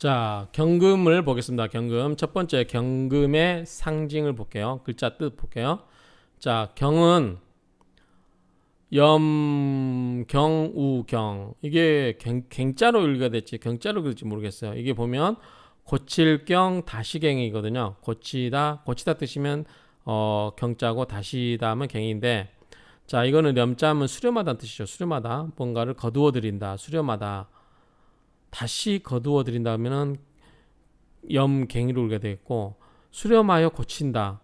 자, 경금을 보겠습니다. 경금. 첫 번째 경금의 상징을 볼게요. 글자 뜻 볼게요. 자, 경은 염, 경, 우, 경. 이게 경, 갱자로 읽어야 될지 경자로 읽을지 모르겠어요. 이게 보면 고칠 경 다시갱이거든요. 고치다, 고치다 뜻이면 어, 경자고 다시다 하면 갱인데 자, 이거는 염자면 수렴하다는 뜻이죠. 수렴하다. 뭔가를 거두어 드린다. 수렴하다. 다시 거두어 드린다 하면은 염갱이로 읽어야 되겠고 수렴하여 고친다.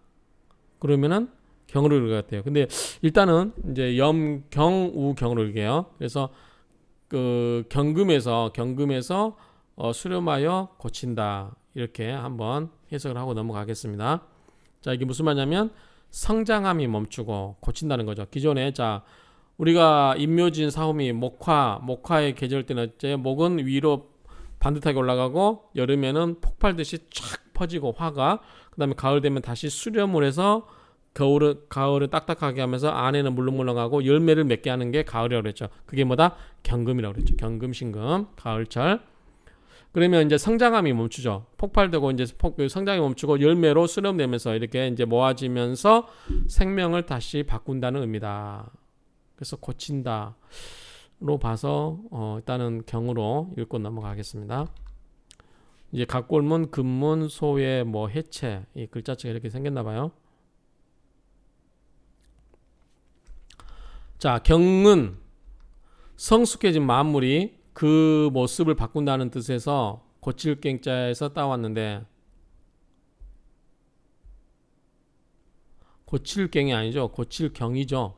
그러면은 경으로 읽어야 돼요. 근데 일단은 이제 염경우경으로 읽게요. 그래서 그 경금에서 경금에서 어, 수렴하여 고친다. 이렇게 한번 해석을 하고 넘어가겠습니다. 자, 이게 무슨 말이냐면 성장함이 멈추고 고친다는 거죠. 기존에 자 우리가 임묘진 사홈이 목화 목화의 계절 때는 이제 목은 위로 반듯하게 올라가고 여름에는 폭발듯이 쫙 퍼지고 화가 그다음에 가을 되면 다시 수렴을 해서 겨울은 가을은 딱딱하게 하면서 안에는 물렁물렁하고 열매를 맺게 하는 게 가을이라고 그랬죠. 그게 뭐다? 경금이라고 그랬죠. 경금 신금 가을철. 그러면 이제 성장함이 멈추죠. 폭발되고 이제 폭, 그 성장이 멈추고 열매로 수렴되면서 이렇게 이제 모아지면서 생명을 다시 바꾼다는 의미다. 그래서 고친다로 봐서 어, 일단은 경으로 읽고 넘어가겠습니다. 이제 각골문, 금문, 소외, 뭐 해체 이 글자체가 이렇게 생겼나 봐요. 자, 경은 성숙해진 만물이 그 모습을 바꾼다는 뜻에서 고칠 갱자에서 따왔는데 고칠 갱이 아니죠. 고칠 경이죠.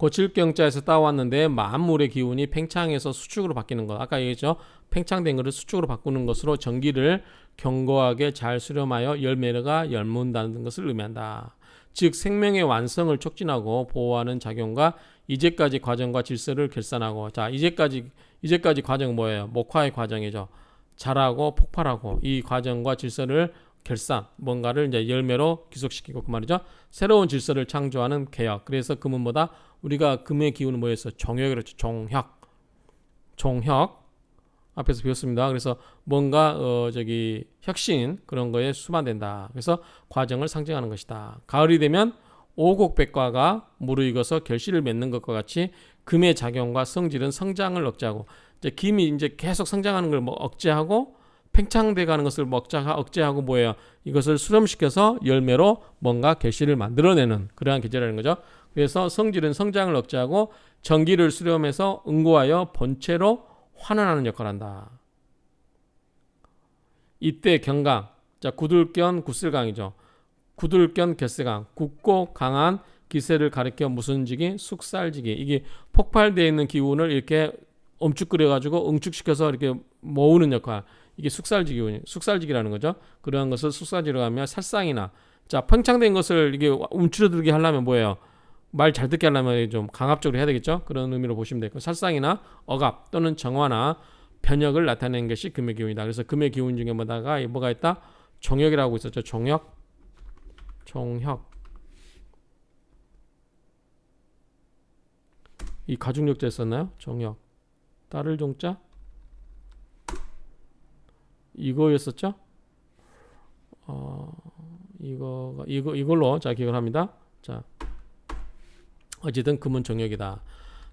고칠 경자에서 따왔는데 만물의 기운이 팽창해서 수축으로 바뀌는 것. 아까 얘기했죠. 팽창된 것을 수축으로 바꾸는 것으로 전기를 견고하게 잘 수렴하여 열매가 열문다는 것을 의미한다. 즉 생명의 완성을 촉진하고 보호하는 작용과 이제까지 과정과 질서를 결산하고 자 이제까지 이제까지 과정 뭐예요? 목화의 과정이죠. 자라고 폭발하고 이 과정과 질서를 결산 뭔가를 이제 열매로 기속시키고 그 말이죠. 새로운 질서를 창조하는 개혁. 그래서 금은보다 우리가 금의 기운은 뭐였어? 종혁이랬죠. 종혁. 종혁. 앞에서 배웠습니다. 그래서 뭔가 어 저기 혁신 그런 거에 수반된다. 그래서 과정을 상징하는 것이다. 가을이 되면 오곡백과가 무르익어서 결실을 맺는 것과 같이 금의 작용과 성질은 성장을 억제하고 이제 김이 이제 계속 성장하는 걸 뭐 억제하고 팽창돼 가는 것을 먹자 억제하고 뭐예요? 이것을 수렴시켜서 열매로 뭔가 결실을 만들어내는 그러한 계절이라는 거죠. 그래서 성질은 성장을 억제하고 전기를 수렴해서 응고하여 본체로 환원하는 역할을 한다. 이때 경강, 자 구들견 구슬강이죠. 구들견 개스강, 굳고 강한 기세를 가리켜 무슨지기 숙살지기 이게 폭발되어 있는 기운을 이렇게 엄축 끓여 가지고 응축시켜서 이렇게 모으는 역할 이게 숙살지기 숙살지기라는 거죠. 그러한 것을 숙살지라고 하면 살상이나 자 팽창된 것을 이게 움츠러들게 하려면 뭐예요? 말 잘 듣게 하려면 좀 강압적으로 해야 되겠죠. 그런 의미로 보시면 되고 살상이나 억압 또는 정화나 변혁을 나타내는 것이 금의 기운이다. 그래서 금의 기운 중에 뭐다가 뭐가 있다? 종혁이라고 있었죠. 종혁, 종혁. 이 가중력자 있었나요? 종혁. 딸을 종자? 이거였었죠? 어, 이거가 이거 이걸로 자 기억을 합니다. 자, 어쨌든 금은 정역이다.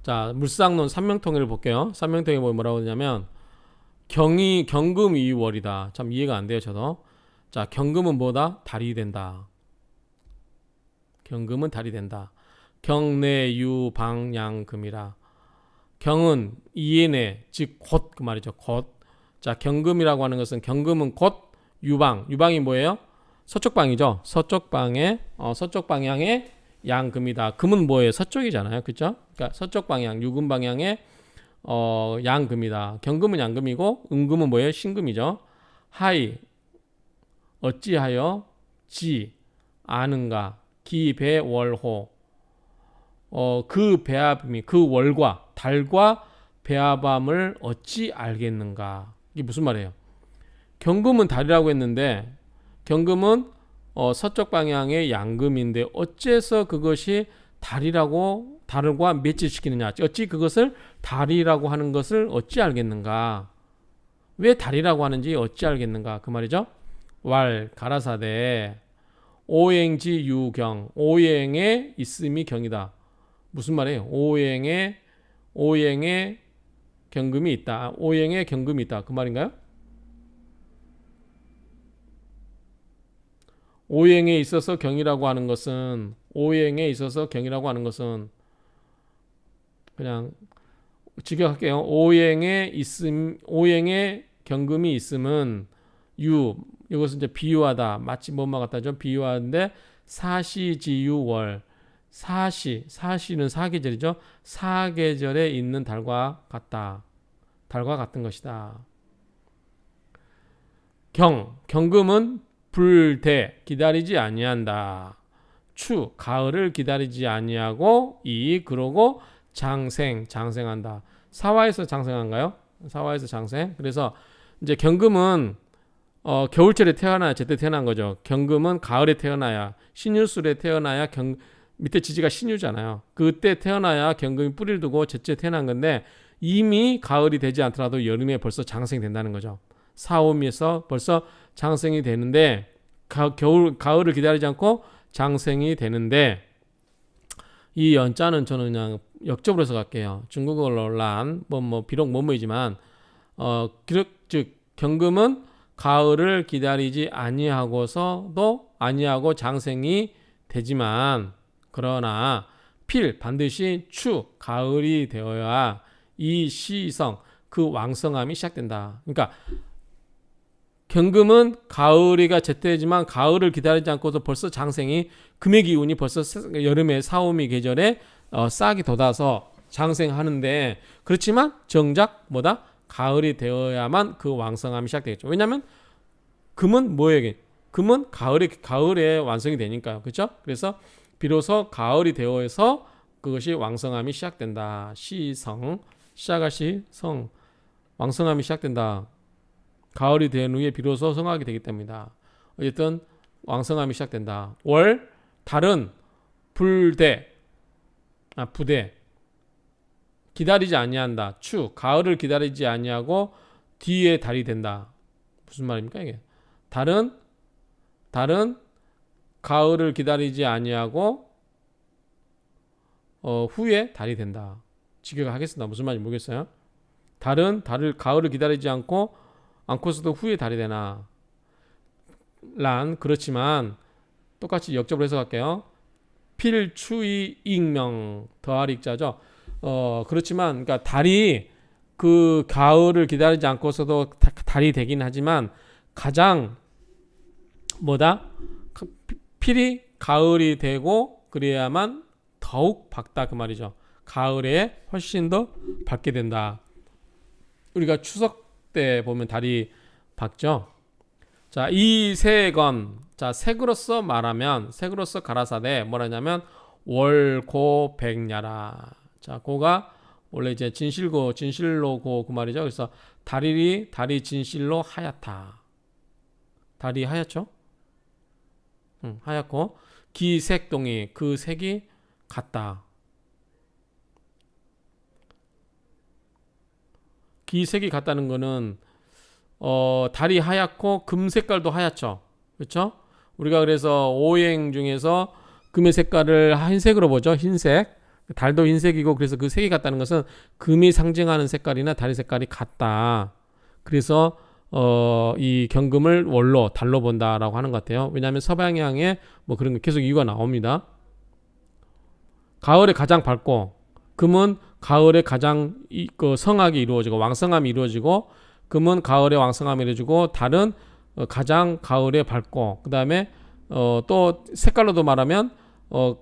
자, 물상론 삼명통일을 볼게요. 삼명통일 뭐 뭐라고 하냐면 경이 경금 이월이다. 참 이해가 안 돼요, 저도. 자, 경금은 뭐다? 달이 된다. 경금은 달이 된다. 경내유 방양금이라. 경은 이해내 즉 곧 그 말이죠. 곧 자, 경금이라고 하는 것은 경금은 곧 유방. 유방이 뭐예요? 서쪽 방이죠. 서쪽 방에 어, 서쪽 방향의 양금이다. 금은 뭐예요? 서쪽이잖아요. 그렇죠? 그러니까 서쪽 방향, 유금 방향의 어, 양금이다. 경금은 양금이고 음금은 뭐예요? 신금이죠. 하이 어찌하여 지 아는가 기배월호 어, 그 배합이 그 월과 달과 배합함을 어찌 알겠는가? 이게 무슨 말이에요? 경금은 달이라고 했는데 경금은 어, 서쪽 방향의 양금인데 어째서 그것이 달이라고 달과 매치시키느냐? 어찌 그것을 달이라고 하는 것을 어찌 알겠는가? 왜 달이라고 하는지 어찌 알겠는가? 그 말이죠. 왈 가라사대 오행지 유경 오행에 있음이 경이다. 무슨 말이에요? 오행에 오행에 경금이 있다. 오행에 경금이 있다. 그 말인가요? 오행에 있어서 경이라고 하는 것은 오행에 있어서 경이라고 하는 것은 그냥 직역할게요. 오행에 있음 오행에 경금이 있음은 유 이것은 이제 비유하다 마치 뭐만 같다 좀 비유하는데 사시지유월 사시 사시는 사계절이죠. 사계절에 있는 달과 같다. 달과 같은 것이다. 경 경금은 불대 기다리지 아니한다. 추 가을을 기다리지 아니하고 이 그러고 장생 장생한다. 사화에서 장생한가요? 사화에서 장생. 그래서 이제 경금은 어, 겨울철에 태어나야 제때 태어난 거죠. 경금은 가을에 태어나야 신유술에 태어나야 경 밑에 지지가 신유잖아요. 그때 태어나야 경금이 뿌리를 두고 제때 태어난 건데 이미 가을이 되지 않더라도 여름에 벌써 장생이 된다는 거죠. 사오미에서 벌써 장생이 되는데 가, 겨울 가을을 기다리지 않고 장생이 되는데 이 연자는 저는 그냥 역접으로 해서 갈게요. 중국어로 란, 뭐, 뭐, 비록 뭐뭐이지만, 어, 기록, 즉, 경금은 가을을 기다리지 아니하고서도 아니하고 장생이 되지만, 그러나, 필, 반드시 추, 가을이 되어야 이 시성, 그 왕성함이 시작된다. 그러니까, 경금은 가을이가 제때지만 가을을 기다리지 않고서 벌써 장생이 금의 기운이 벌써 여름에 사오미 계절에 어, 싹이 돋아서 장생하는데 그렇지만 정작 뭐다 가을이 되어야만 그 왕성함이 시작되겠죠. 왜냐하면 금은 뭐예요? 금은 가을에 가을에 완성이 되니까요. 그렇죠? 그래서 비로소 가을이 되어서 그것이 왕성함이 시작된다. 시성 시작할 시성 왕성함이 시작된다. 가을이 된 후에 비로소 성하게 되기 때문이다. 어쨌든 왕성함이 시작된다. 월 달은 불대 아 부대 기다리지 아니한다. 추 가을을 기다리지 아니하고 뒤에 달이 된다. 무슨 말입니까 이게? 달은 달은 가을을 기다리지 아니하고 어, 후에 달이 된다. 직역하겠습니다. 무슨 말인지 모르겠어요. 달은 달을 가을을 기다리지 않고 않고서도 후에 달이 되나? 란 그렇지만 똑같이 역접을 해서 갈게요. 필추의 익명 더할 익자죠. 어 그렇지만 그러니까 달이 그 가을을 기다리지 않고서도 다- 달이 되긴 하지만 가장 뭐다 필이 가을이 되고 그래야만 더욱 밝다 그 말이죠. 가을에 훨씬 더 밝게 된다. 우리가 추석 때 보면 달이 밝죠. 자, 이 세건 자, 색으로서 말하면 색으로서 가라사대 뭐라냐면 월고 백야라. 자, 고가 원래 이제 진실고 진실로고 그 말이죠. 그래서 달이 달이 진실로 하얗다. 달이 하얗죠? 응, 하얗고 기색 동이 그 색이 같다. 기색이 같다는 거는 어, 달이 하얗고 금 색깔도 하얗죠. 그렇죠? 우리가 그래서 오행 중에서 금의 색깔을 흰색으로 보죠. 흰색. 달도 흰색이고 그래서 그 색이 같다는 것은 금이 상징하는 색깔이나 달의 색깔이 같다. 그래서 어, 이 경금을 월로 달로 본다라고 하는 것 같아요. 왜냐하면 서방향에 뭐 그런 거 계속 이유가 나옵니다. 가을에 가장 밝고 금은 가을에 가장 이, 그 성하게 이루어지고 왕성함이 이루어지고 금은 가을에 왕성함이 이루어지고 달은 어, 가장 가을에 밝고 그 다음에 어, 또 색깔로도 말하면 어,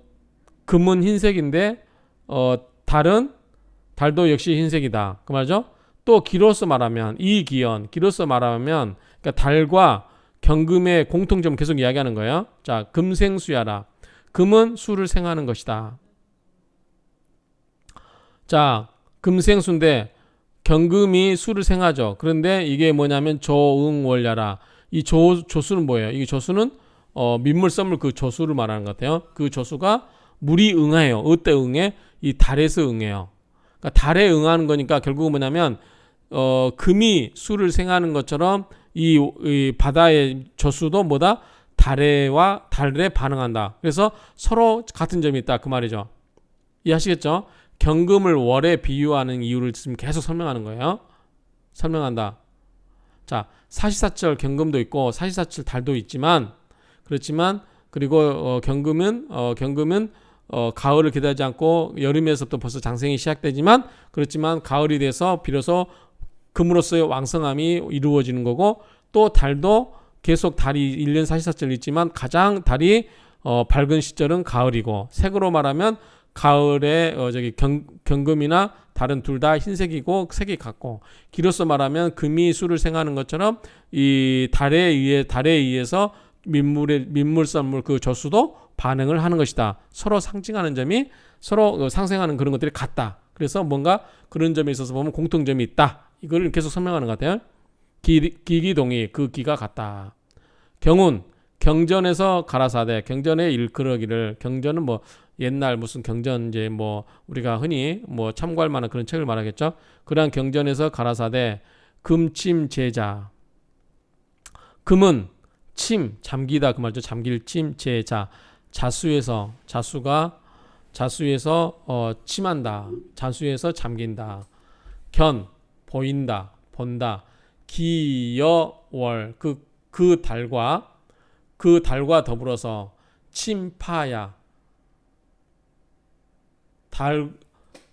금은 흰색인데 어, 달은 달도 역시 흰색이다 그 말이죠. 또 기로서 말하면 이 기연 기로서 말하면 그러니까 달과 경금의 공통점 계속 이야기하는 거예요. 자 금생수야라 금은 수를 생하는 것이다. 자 금생수인데 경금이 수를 생하죠. 그런데 이게 뭐냐면 조응월야라. 이 조, 조수는 뭐예요? 이 조수는 어, 민물 썸물 그 조수를 말하는 것 같아요. 그 조수가 물이 응하여요. 어때 응해? 이 달에서 응해요. 그러니까 달에 응하는 거니까 결국은 뭐냐면 어 금이 수를 생하는 것처럼 이, 이 바다의 저수도 뭐다 달에와 달에 반응한다. 그래서 서로 같은 점이 있다 그 말이죠. 이해하시겠죠? 경금을 월에 비유하는 이유를 지금 계속 설명하는 거예요. 설명한다. 자, 사시사철 경금도 있고 사시사철 달도 있지만 그렇지만 그리고 어, 경금은 어, 경금은 어, 가을을 기다리지 않고 여름에서부터 벌써 장생이 시작되지만 그렇지만 가을이 돼서 비로소 금으로서의 왕성함이 이루어지는 거고 또 달도 계속 달이 1년 44절 있지만 가장 달이 어, 밝은 시절은 가을이고 색으로 말하면 가을에 어, 저기 경, 경금이나 다른 둘 다 흰색이고 색이 같고 길어서 말하면 금이 수를 생하는 것처럼 이 달에 의해 달에 의해서 민물의 민물산물 그 저수도 반응을 하는 것이다. 서로 상징하는 점이 서로 어, 상생하는 그런 것들이 같다. 그래서 뭔가 그런 점에 있어서 보면 공통점이 있다. 이걸 계속 설명하는 것 같아요. 기, 기기동이 그 기가 같다. 경운 경전에서 가라사대 경전에 일그러기를 경전은 뭐 옛날 무슨 경전 이제 뭐 우리가 흔히 뭐 참고할 만한 그런 책을 말하겠죠. 그러한 경전에서 가라사대 금침 제자 금은 침 잠기다 그 말죠. 잠길 침 제자 자수에서 자수가 자수에서 어 침한다. 자수에서 잠긴다. 견 보인다. 본다. 기여월 그 그 달과 그 달과 더불어서 침파야 달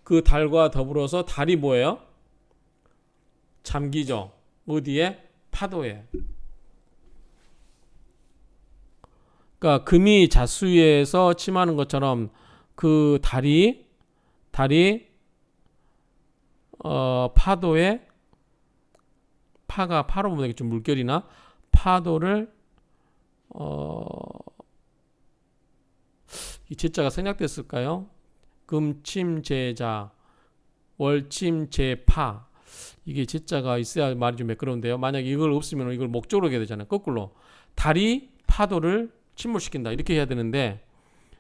그 달과 더불어서 달이 뭐예요? 잠기죠. 어디에? 파도에. 그러니까 금이 자수에서 침하는 것처럼 그 달이 달이 어 파도에 파가 파로 보면 되겠죠. 물결이나 파도를 어, 이 제자가 생략됐을까요? 금침제자, 월침제파. 이게 제자가 있어야 말이 좀 매끄러운데요. 만약에 이걸 없으면 이걸 목적으로 해야 되잖아요. 거꾸로. 달이 파도를 침몰시킨다. 이렇게 해야 되는데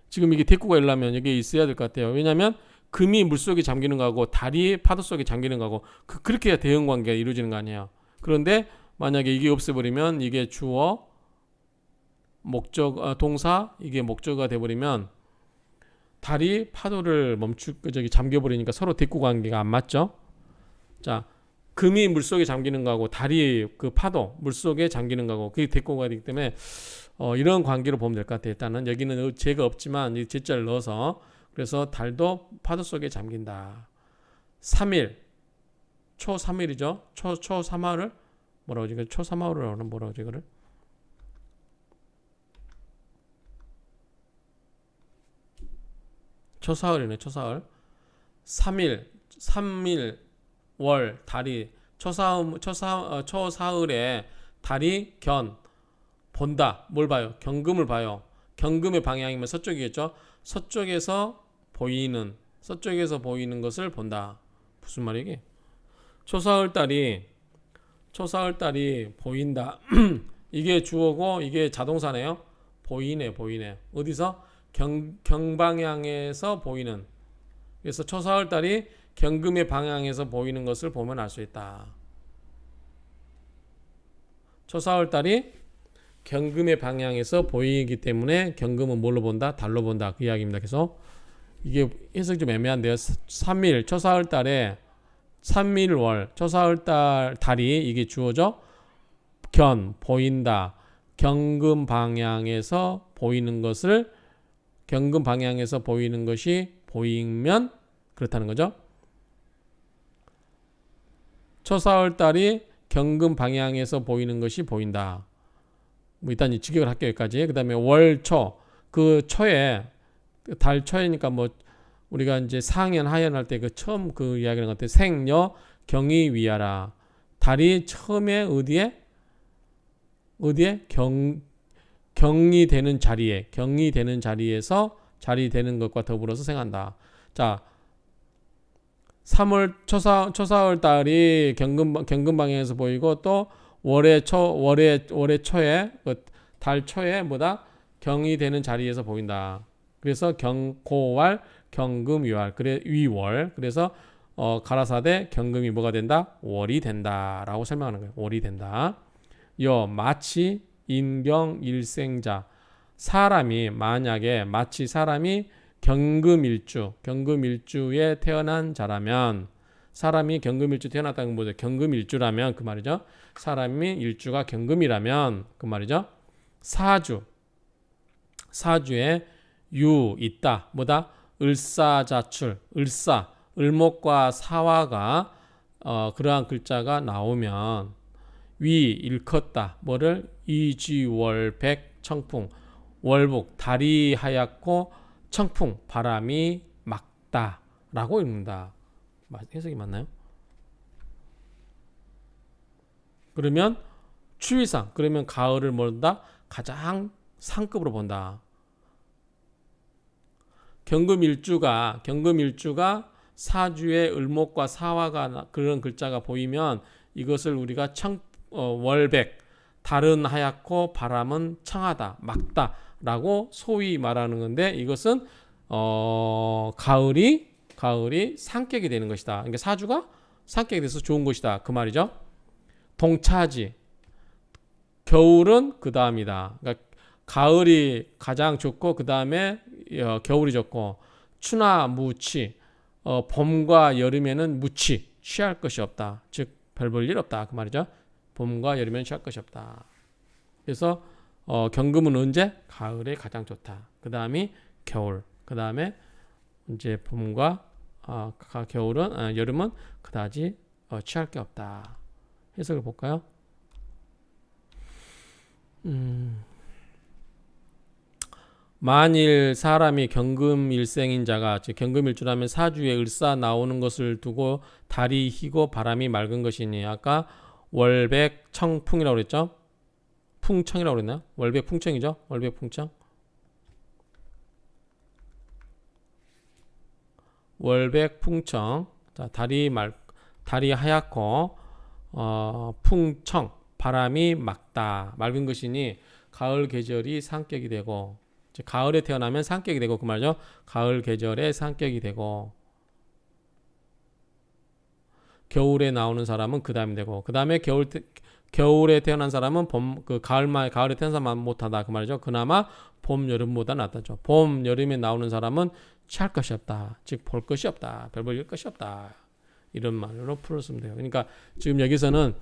지금 이게 대꾸가 일려면 여기에 있어야 될 것 같아요. 왜냐하면 금이 물속에 잠기는 거하고 달이 파도 속에 잠기는 거하고 그, 해야 대응 관계가 이루어지는 거 아니에요. 그런데 만약에 이게 없애버리면 이게 주어 목적 아, 동사 이게 목적어가 돼버리면 달이 파도를 멈추 그 저기 잠겨버리니까 서로 대꾸 관계가 안 맞죠. 자 금이 물 속에 잠기는 거하고 달이 그 파도 물 속에 잠기는 거하고 그게 대꾸가 되기 때문에 어, 이런 관계로 보면 될 것 같아요. 일단은 여기는 제가 없지만 이 제자를 넣어서 그래서 달도 파도 속에 잠긴다. 3일. 초 3일이죠. 초 초 3화를 뭐라고 지금 초 3화를 하는 뭐라고 이거를? 초사흘이네 초사흘. 3일 3일 월 달이 초사음 초사 어, 초사흘에 달이 견 본다. 뭘 봐요? 경금을 봐요. 경금의 방향이면 서쪽이겠죠? 서쪽에서 보이는 서쪽에서 보이는 것을 본다 무슨 말이게 초사흘 달이 초사흘 달이 보인다 이게 주어고 이게 자동사네요 보이네 보이네 어디서 경, 경방향에서 보이는 그래서 초사월 달이 경금의 방향에서 보이는 것을 보면 알 수 있다. 초사월 달이 경금의 방향에서 보이기 때문에 경금은 뭘로 본다? 달로 본다. 그 이야기입니다. 그래서 이게 해석이 좀 애매한데요. 3일 초사월 달에 3일 월 초사월 달 달이 이게 주어져 견 보인다. 경금 방향에서 보이는 것을 경금 방향에서 보이는 것이 보이면 그렇다는 거죠. 초사월 달이 경금 방향에서 보이는 것이 보인다. 뭐 일단 이 직역을 할게요 여기까지. 그 다음에 월초 그 초에 달 초에니까 뭐 우리가 이제 상현 하현 할때 그 처음 그 이야기를 같아 생여 경이 위하라. 달이 처음에 어디에 어디에 경 경이 되는 자리에 경이 되는 자리에서 자리 되는 것과 더불어서 생한다. 자, 3월 초사 초사월 달이 경금 경금 방향에서 보이고 또 월의 초 월의 월의 초에 그 달 초에 뭐다 경이 되는 자리에서 보인다. 그래서 경고월 경금 위월 그래 위월. 그래서 어 가라사대 경금이 뭐가 된다? 월이 된다라고 설명하는 거예요. 월이 된다. 여 마치 인경 일생자. 사람이 만약에 마치 사람이 경금일주 경금일주에 태어난 자라면 사람이 경금일주 태어났다는 거죠? 경금일주라면 그 말이죠. 사람이 일주가 경금이라면 그 말이죠. 사주. 사주에 유 있다. 뭐다? 을사자출 을사. 을목과 사화가 어, 그러한 글자가 나오면 위 일컸다. 뭐를? 이지월백 청풍. 월복 달이 하얗고 청풍 바람이 막다 라고 읽는다. 맞- 해석이 맞나요? 그러면 추위상 그러면 가을을 본다? 가장 상급으로 본다. 경금일주가 경금일주가 사주에 을목과 사화가 나- 그런 글자가 보이면 이것을 우리가 청 어, 월백 달은 하얗고 바람은 청하다 막다라고 소위 말하는 건데 이것은 어, 가을이 가을이 상격이 되는 것이다. 그러니까 사주가 상격이 돼서 좋은 것이다 그 말이죠. 동차지 겨울은 그 다음이다. 그러니까 가을이 가장 좋고 그 다음에 어, 겨울이 좋고 추나 무치 어, 봄과 여름에는 무치 취할 것이 없다. 즉 별 볼 일 없다 그 말이죠. 봄과 여름에는 취할 것이 없다. 그래서 어, 경금은 언제 가을에 가장 좋다. 그 다음이 겨울. 그 다음에 이제 봄과 어, 가- 겨울은 아, 여름은 그다지 어, 취할 게 없다. 해석을 볼까요? 음. 만일 사람이 경금일생인 자가 즉 경금일주라면 사주에 을사 나오는 것을 두고 달이 희고 바람이 맑은 것이니 아까 월백 청풍이라고 그랬죠? 풍청이라고 그랬나요? 월백 풍청이죠? 월백 풍청. 월백 풍청. 자, 달이 말 달이 하얗고 어, 풍청 바람이 맑다. 맑은 것이니 가을 계절이 상격이 되고 즉 가을에 태어나면 상격이 되고 그 말이죠. 가을 계절에 상격이 되고 겨울에 나오는 사람은 그 다음이 되고 그 다음에 겨울 때, 겨울에 태어난 사람은 봄 그 가을만 가을에 태어난 사람만 못하다 그 말이죠. 그나마 봄 여름보다 낫다죠. 봄 여름에 나오는 사람은 취할 것이 없다. 즉 볼 것이 없다. 별볼 것이 없다. 이런 말로 풀었으면 돼요. 그러니까 지금 여기서는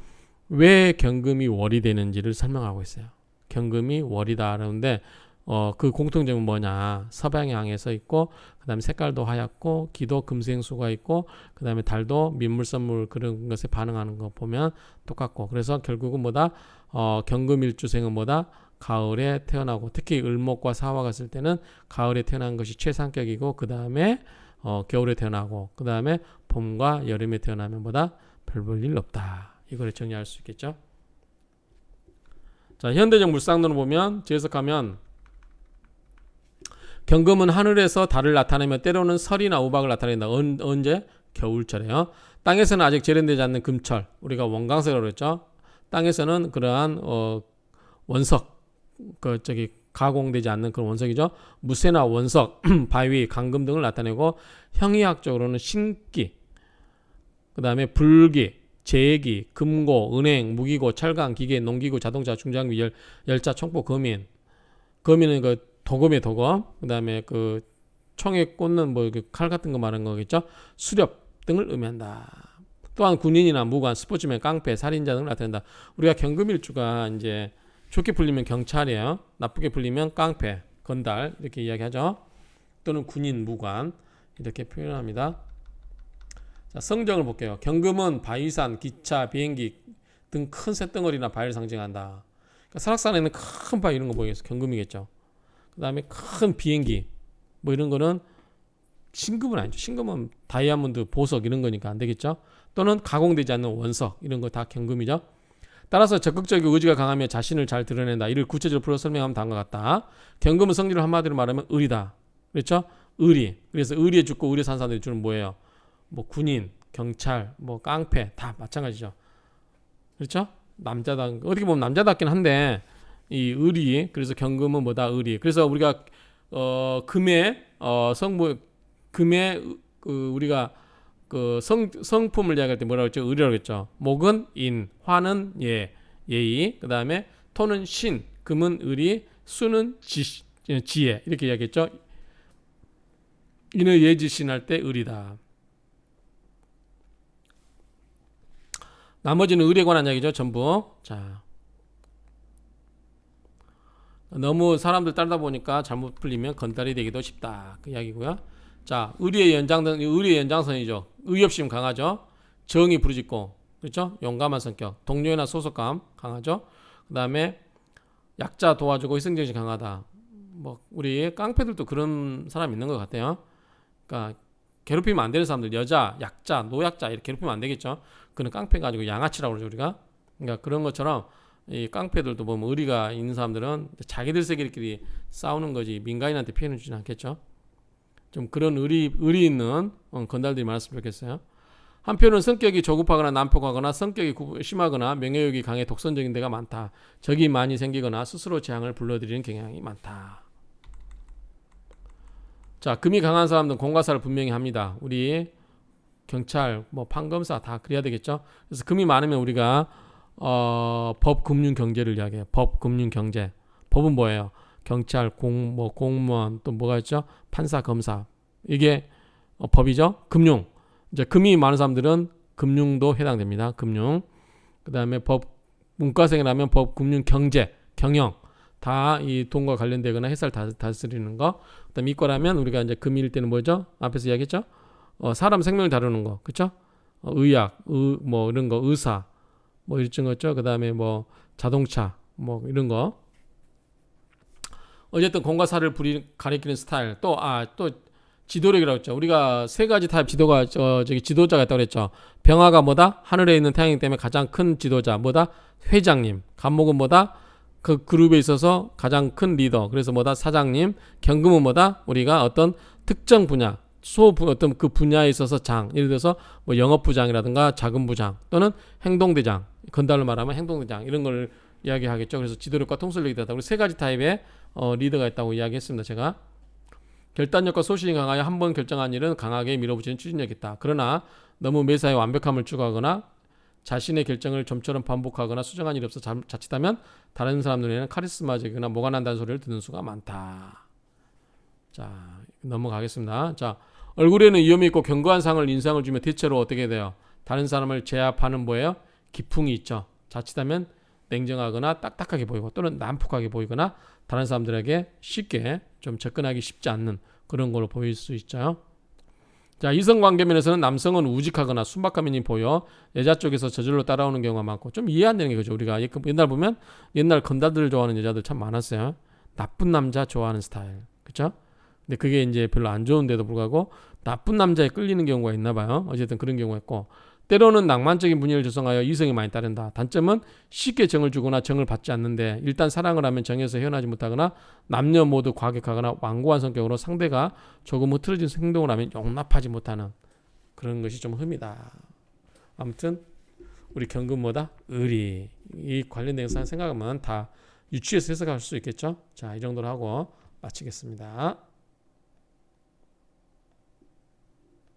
왜 경금이 월이 되는지를 설명하고 있어요. 경금이 월이다 그러는데 어, 그 공통점은 뭐냐? 서방향에 서 있고 그 다음에 색깔도 하얗고 기도 금생수가 있고 그 다음에 달도 민물선물 그런 것에 반응하는 거 보면 똑같고 그래서 결국은 뭐다? 어, 경금일주생은 뭐다? 가을에 태어나고 특히 을목과 사화가 있을 때는 가을에 태어난 것이 최상격이고 그 다음에 어, 겨울에 태어나고 그 다음에 봄과 여름에 태어나면 뭐다? 별 볼 일 없다. 이걸 정리할 수 있겠죠? 자, 현대적 물상론을 보면 재해석하면 경금은 하늘에서 달을 나타내며 때로는 설이나 우박을 나타낸다. 언, 언제? 겨울철에요. 땅에서는 아직 재련되지 않는 금철, 우리가 원광석이라고 그랬죠. 땅에서는 그러한 어, 원석, 그 저기 가공되지 않는 그런 원석이죠. 무쇠나 원석, 바위, 강금 등을 나타내고 형이학적으로는 신기, 그 다음에 불기, 제기, 금고, 은행, 무기고, 철강, 기계, 농기구, 자동차, 중장비, 열, 열차, 총포, 거민. 거민은 그 도검의 도검, 그 다음에 그 총에 꽂는 뭐 칼 같은 거 말하는 거겠죠. 수렵 등을 의미한다. 또한 군인이나 무관, 스포츠맨, 깡패, 살인자 등을 나타낸다. 우리가 경금일주가 이제 좋게 풀리면 경찰이에요. 나쁘게 풀리면 깡패, 건달 이렇게 이야기하죠. 또는 군인, 무관 이렇게 표현합니다. 자, 성정을 볼게요. 경금은 바위산, 기차, 비행기 등 큰 쇳덩어리나 바위를 상징한다. 그러니까 설악산에는 큰 바위 이런 거 보이겠어. 경금이겠죠. 그 다음에 큰 비행기 뭐 이런 거는 신금은 아니죠. 신금은 다이아몬드, 보석 이런 거니까 안 되겠죠. 또는 가공되지 않는 원석 이런 거 다 경금이죠. 따라서 적극적인 의지가 강하며 자신을 잘 드러낸다. 이를 구체적으로 풀어 설명하면 다음과 같다. 경금은 성질을 한마디로 말하면 의리다. 그렇죠? 의리. 그래서 의리에 죽고 의리에 산 사람들이 주는 뭐예요? 뭐 군인, 경찰, 뭐 깡패 다 마찬가지죠. 그렇죠? 남자다. 어떻게 보면 남자답긴 한데 이 의리. 그래서 경금은 뭐다? 의리. 그래서 우리가 어 금의 어 성부 금의 으- 그 우리가 그 성, 성품을 이야기할 때 뭐라고 했죠? 의라고 했죠. 목은 인, 화는 예, 예의. 그 다음에 토는 신, 금은 의리, 수는 지, 지혜. 이렇게 이야기했죠. 이는 예지신할 때 의리다. 나머지는 의리에 관한 이야기죠. 전부. 자. 너무 사람들 따르다 보니까 잘못 풀리면 건달이 되기도 쉽다. 그 이야기고요. 자, 의리의 연장선, 의리의 연장선이죠. 의협심 강하죠. 정이 부르짖고, 그렇죠? 용감한 성격, 동료나 소속감 강하죠. 그 다음에 약자 도와주고 희생정신 강하다. 뭐 우리 깡패들도 그런 사람 있는 것 같아요. 그러니까 괴롭히면 안 되는 사람들, 여자, 약자, 노약자 이렇게 괴롭히면 안 되겠죠. 그는 깡패 가지고 양아치라고 그러죠 우리가. 그러니까 그런 것처럼 이 깡패들도 보면 의리가 있는 사람들은 자기들 세계끼리 싸우는 거지 민간인한테 피해는 주진 않겠죠. 좀 그런 의리 의리 있는 어, 건달들이 많았으면 좋겠어요. 한편은 성격이 조급하거나 난폭하거나 성격이 구- 심하거나 명예욕이 강해 독선적인 데가 많다. 적이 많이 생기거나 스스로 재앙을 불러들이는 경향이 많다. 자, 금이 강한 사람들은 공과사를 분명히 합니다. 우리 경찰, 뭐 판검사 다 그래야 되겠죠. 그래서 금이 많으면 우리가 어, 법, 금융, 경제를 이야기해요. 법, 금융, 경제. 법은 뭐예요? 경찰, 공, 뭐 공무원 또 뭐가 있죠? 판사, 검사. 이게 어, 법이죠. 금융. 이제 금이 많은 사람들은 금융도 해당됩니다. 금융. 그다음에 법 문과생이라면 법, 금융, 경제, 경영 다 이 돈과 관련되거나 회사를 다, 다스리는 거. 그다음 에 이과라면 우리가 이제 금일 때는 뭐죠? 앞에서 이야기했죠. 어, 사람 생명을 다루는 거, 그렇죠? 어, 의학, 의, 뭐 이런 거, 의사, 뭐 이런 거죠. 그 다음에 뭐 자동차, 뭐 이런 거. 어쨌든 공과 사를 부리 가리키는 스타일 또 아 또 지도력이라고 했죠. 우리가 세 가지 타입 지도가 저 저기 지도자가 있다고 그랬죠. 병화가 뭐다? 하늘에 있는 태양이기 때문에 가장 큰 지도자 뭐다? 회장님. 간목은 뭐다? 그 그룹에 있어서 가장 큰 리더. 그래서 뭐다? 사장님. 경금은 뭐다? 우리가 어떤 특정 분야 소 부- 어떤 그 분야에 있어서 장. 예를 들어서 뭐 영업부장이라든가 자금부장 또는 행동대장. 건달로 말하면 행동대장 이런 걸 이야기하겠죠. 그래서 지도력과 통솔력이 있다. 우리 세 가지 타입의 어, 리더가 있다고 이야기했습니다. 제가 결단력과 소신이 강하여 한 번 결정한 일은 강하게 밀어붙이는 추진력이 있다. 그러나 너무 매사에 완벽함을 추구하거나 자신의 결정을 좀처럼 반복하거나 수정한 일이 없어 자- 자칫하면 다른 사람 눈에는 카리스마적이거나 뭐가 난다는 소리를 듣는 수가 많다. 자 넘어가겠습니다. 자 얼굴에는 위험이 있고 견고한 상을 인상을 주며 대체로 어떻게 돼요? 다른 사람을 제압하는 뭐예요? 기풍이 있죠. 자칫하면 냉정하거나 딱딱하게 보이고 또는 난폭하게 보이거나 다른 사람들에게 쉽게 좀 접근하기 쉽지 않는 그런 걸로 보일 수 있죠. 자, 이성 관계 면에서는 남성은 우직하거나 순박함이 보여 여자 쪽에서 저절로 따라오는 경우가 많고 좀 이해 안 되는 게 그죠. 우리가 옛날 보면 옛날 건달들 좋아하는 여자들 참 많았어요. 나쁜 남자 좋아하는 스타일. 그렇죠? 근데 그게 이제 별로 안 좋은데도 불구하고 나쁜 남자에 끌리는 경우가 있나 봐요. 어쨌든 그런 경우가 있고 때로는 낭만적인 분위기를 조성하여 이성이 많이 따른다. 단점은 쉽게 정을 주거나 정을 받지 않는데 일단 사랑을 하면 정에서 헤어나지 못하거나 남녀 모두 과격하거나 완고한 성격으로 상대가 조금 흐트러진 행동을 하면 용납하지 못하는 그런 것이 좀 흠이다. 아무튼 우리 경금보다 의리 이 관련된 생각하면 다 유추해서 해석할 수 있겠죠. 자, 이 정도로 하고 마치겠습니다.